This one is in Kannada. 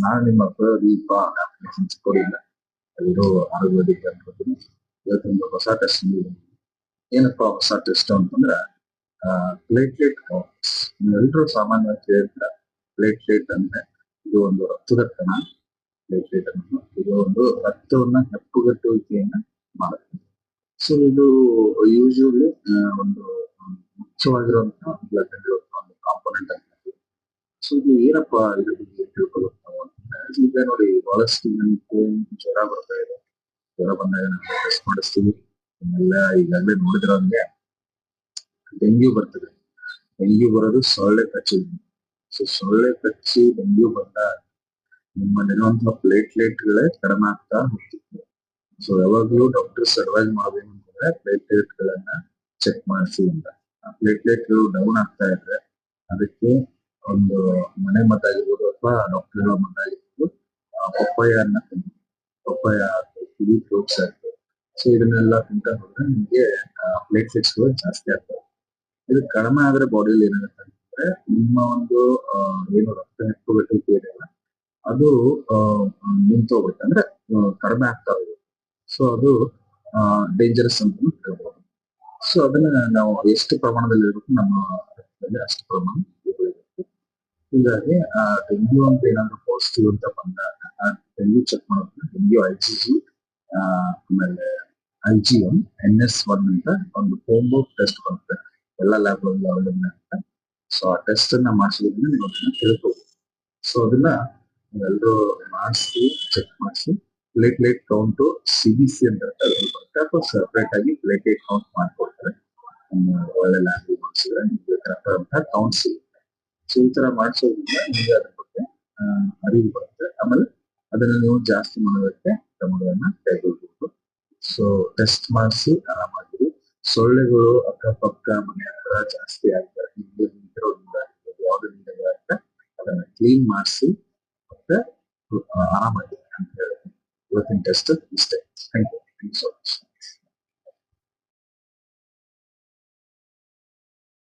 ನಾನು ನಿಮ್ಮ ಪ್ರದೀಪ ಚಿಕ್ಕೋಡಿಲ್ಲ ಅಲ್ಲಿರೋ ಆಯುರ್ವೇದಿಕ್ ಅನ್ಕೋತೀನಿ ಇವತ್ತೊಂದು ಹೊಸ ಟೆಸ್ಟ್ ಏನಪ್ಪಾ ಹೊಸ ಟೆಸ್ಟ್ ಅಂತಂದ್ರೆ ಪ್ಲೇಟ್ಲೆಟ್ ಕೌಂಟ್ಸ್ ಎಲ್ಲರೂ ಸಾಮಾನ್ಯವಾಗಿ ಕೇಳಿದ್ರೆ ಪ್ಲೇಟ್ಲೆಟ್ ಅಂದ್ರೆ ಇದು ಒಂದು ರಕ್ತದ ಕಣ ಪ್ಲೇಟ್ಲೆಟ್ ಅನ್ನೋದು ಇದು ಒಂದು ರಕ್ತವನ್ನ ಹೆಪ್ಪುಗಟ್ಟುವಿಕೆಯನ್ನ ಮಾಡುತ್ತೆ. ಸೊ ಇದು ಯೂಶುವಲಿ ಒಂದು ಮುಖ್ಯವಾಗಿರುವಂತಹ ಬ್ಲಡ್ ಒಂದು ಕಾಂಪೋನೆಂಟ್ ಅಂತ ಸೊ ಇದು ಏನಪ್ಪಾ ಬಗ್ಗೆ ಈಗ ನೋಡಿ, ಬಹಳಷ್ಟು ಜನಕ್ಕೆ ಜ್ವರ ಬರ್ತಾ ಇದೆ. ಜ್ವರ ಬಂದಾಗ ನಾವು ಟೆಸ್ಟ್ ಮಾಡಿಸ್ತೀವಿ ಎಲ್ಲ ಈಗಾಗಲೇ ನೋಡಿದ್ರ ಡೆಂಗ್ಯೂ ಬರ್ತದೆ. ಡೆಂಗ್ಯೂ ಬರೋದು ಸೊಳ್ಳೆ ಕಚ್ಚಿದ್ವಿ ಸೊ ಸೊಳ್ಳೆ ಕಚ್ಚಿ ಡೆಂಗ್ಯೂ ಬಂದಾಗ ನಿಮ್ಮಲ್ಲಿರುವಂತಹ ಪ್ಲೇಟ್ಲೆಟ್ಗಳೇ ಕಡಿಮೆ ಆಗ್ತಾ ಹೋಗ್ತಿತ್ತು. ಸೊ ಯಾವಾಗ್ಲೂ ಡಾಕ್ಟರ್ಸ್ ಅಡ್ವೈಸ್ ಮಾಡಬೇಕು ಅಂತಂದ್ರೆ ಪ್ಲೇಟ್ಲೆಟ್ ಗಳನ್ನ ಚೆಕ್ ಮಾಡಿಸಿ ಅಂತ. ಆ ಪ್ಲೇಟ್ಲೆಟ್ಗಳು ಡೌನ್ ಆಗ್ತಾ ಇದ್ರೆ ಅದಕ್ಕೆ ಒಂದು ಮನೆ ಮದ್ದಾಗಿರ್ಬೋದು ಅಥವಾ ಡಾಕ್ಟರ್ ಮದ್ದಾಗಿರ್ಬೋದು ಪಪ್ಪಾಯ ಅನ್ನ ತಿನ್ನಿ ಪಪ್ಪಾಯ ಕಿವಿ ಫ್ರೂಟ್ಸ್ ಆಯ್ತು ಸೊ ಇದನ್ನೆಲ್ಲ ತಿಂತಾ ಹೋದ್ರೆ ನಿಮಗೆ ಪ್ಲೇಟ್ಲೆಟ್ಸ್ಗಳು ಜಾಸ್ತಿ ಆಗ್ತವೆ ಇದು ಕಡಿಮೆ ಆದ್ರೆ ಬಾಡಿಲಿ ಏನಾಗುತ್ತೆ ಅಂತಂದ್ರೆ ನಿಮ್ಮ ಒಂದು ಏನು ರಕ್ತ ಹೆಪ್ಪುಗಟ್ಟಿಗೆ ಏನಿಲ್ಲ ಅದು ನಿಂತೋಗುತ್ತೆ ಅಂದ್ರೆ ಕಡಿಮೆ ಆಗ್ತಾ ಹೋಗುತ್ತೆ ಸೊ ಅದು ಡೇಂಜರಸ್ ಅಂತ ಹೇಳ್ಬೋದು ಸೊ ಅದನ್ನ ನಾವು ಎಷ್ಟು ಪ್ರಮಾಣದಲ್ಲಿ ಇರಬೇಕು ನಮ್ಮ ಅಷ್ಟು ಪ್ರಮಾಣ ಆ ಡೆಂಗ್ಯೂ ಅಂತ ಏನಾದ್ರು ಪಾಸಿಟಿವ್ ಅಂತ ಬಂದಾಗ, ಆ ಡೆಂಗ್ಯೂ ಚೆಕ್ ಮಾಡೋದ್ರೆ ಡೆಂಗ್ಯೂ ಐ ಜಿ ಜಿ ಆಮೇಲೆ I G M N S one ಅಂತ ಒಂದು ಹೋಮ್ವರ್ಕ್ ಟೆಸ್ಟ್ ಬರುತ್ತೆ. ಎಲ್ಲ ಲ್ಯಾಬ್ ಅವೈಲೇಬಲ್ ಆಗುತ್ತೆ. ಸೊ ಆ ಟೆಸ್ಟ್ ಅನ್ನ ಮಾಡಿಸೋದ್ರಿಂದ ನೀವು ಅದನ್ನ ತಿಳ್ಕೋಬಹುದು ಸೊ ಅದನ್ನ ನೀವೆಲ್ಲರೂ ಮಾಡಿಸಿ ಚೆಕ್ ಮಾಡಿಸಿ. Platelet count C B C ಅಂತ ಬರುತ್ತೆ. ಅಥವಾ ಸೆಪರೇಟ್ ಆಗಿ ಪ್ಲೇಟ್ಲೆಟ್ ಕೌಂಟ್ ಮಾಡ್ಕೊಡ್ತಾರೆ. ಒಳ್ಳೆ ಲ್ಯಾಬ್ ಮಾಡಿಸಿದ್ರೆ ನಿಮ್ಗೆ ಕರೆಕ್ಟ್ ಅಂತ ಕೌಂಟ್ ಸಿಗುತ್ತೆ. ಸೊ ಈ ತರ ಮಾಡಿಸೋದ್ರಿಂದ ನಿಮಗೆ ಅದ್ರ ಬಗ್ಗೆ ಅರಿವು ಬರುತ್ತೆ. ಆಮೇಲೆ ಅದನ್ನ ನೀವು ಜಾಸ್ತಿ ಮಾಡೋದಕ್ಕೆ ಕ್ರಮಗಳನ್ನ ಕೈಗೊಳ್ಬಹುದು. ಸೊ ಟೆಸ್ಟ್ ಮಾಡಿಸಿ ಆರಾಮಾಗಿರಿ. ಸೊಳ್ಳೆಗಳು ಅಕ್ಕಪಕ್ಕ ಮನೆ ಹತ್ರ ಜಾಸ್ತಿ ಆಗ್ತಾರೆ ನಿಂತಿರೋದ್ರಿಂದ ಆಗಿರ್ಬೋದು, ಯಾವುದೇ ನಿಂತಿರುತ್ತೆ ಅದನ್ನ ಕ್ಲೀನ್ ಮಾಡಿಸಿ ಮತ್ತೆ ಆರಾಮಾಗಿರಿ ಅಂತ ಹೇಳಿ ಇವತ್ತಿನ ಟೆಸ್ಟ್ ಇಷ್ಟೇ. Thank you thank you so much